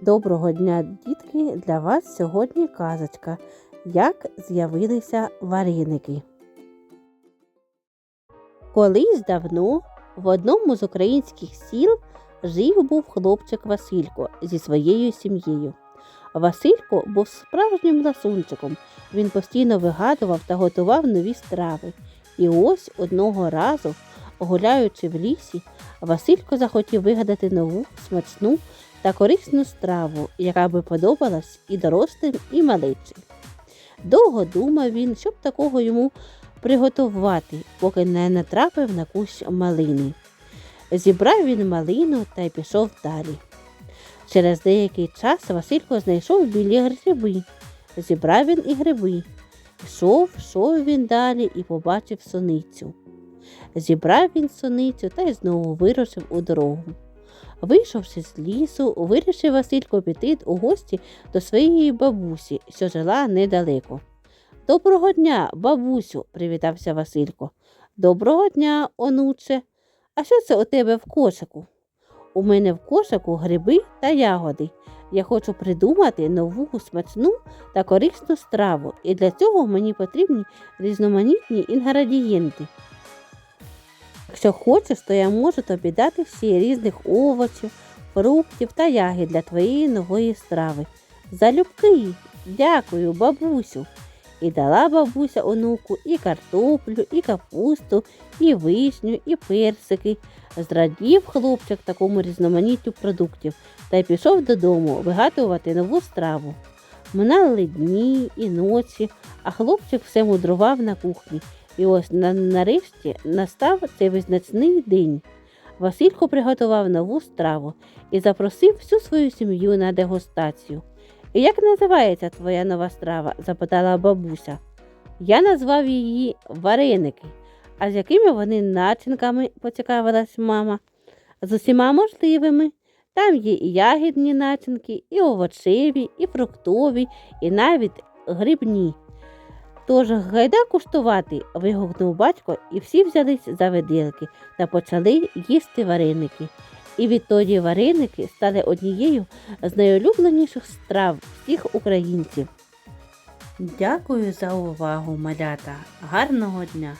Доброго дня, дітки! Для вас сьогодні казочка. Як з'явилися вареники. Колись давно в одному з українських сіл жив був хлопчик Василько зі своєю сім'єю. Василько був справжнім ласунчиком. Він постійно вигадував та готував нові страви. І ось одного разу, гуляючи в лісі, Василько захотів вигадати нову смачну та корисну страву, яка би подобалась і дорослим, і малечим. Довго думав він, щоб такого йому приготувати, поки не натрапив на кущ малини. Зібрав він малину та й пішов далі. Через деякий час Василько знайшов білі гриби. Зібрав він і гриби. Йшов, йшов він далі і побачив соницю. Зібрав він соницю та й знову вирушив у дорогу. Вийшовши з лісу, вирішив Василько піти у гості до своєї бабусі, що жила недалеко. Доброго дня, бабусю, привітався Василько. Доброго дня, онуче. А що це у тебе в кошику? У мене в кошику гриби та ягоди. Я хочу придумати нову смачну та корисну страву, і для цього мені потрібні різноманітні інгредієнти. Якщо хочеш, то я можу тобі дати всі різних овочів, фруктів та ягід для твоєї нової страви. Залюбки, дякую, бабусю. І дала бабуся онуку і картоплю, і капусту, і вишню, і персики. Зрадів хлопчик такому різноманіттю продуктів та й пішов додому вигадувати нову страву. Минали дні і ночі, а хлопчик все мудрував на кухні. І ось на- нарешті настав цей визначний день. Василько приготував нову страву і запросив всю свою сім'ю на дегустацію. І як називається твоя нова страва? запитала бабуся. Я назвав її вареники. А з якими вони начинками? поцікавилась мама. З усіма можливими. Там є і ягідні начинки, і овочеві, і фруктові, і навіть грибні. Тож гайда куштувати, вигукнув батько, і всі взялись за виделки та почали їсти вареники. І відтоді вареники стали однією з найулюбленіших страв всіх українців. Дякую за увагу, малята. Гарного дня!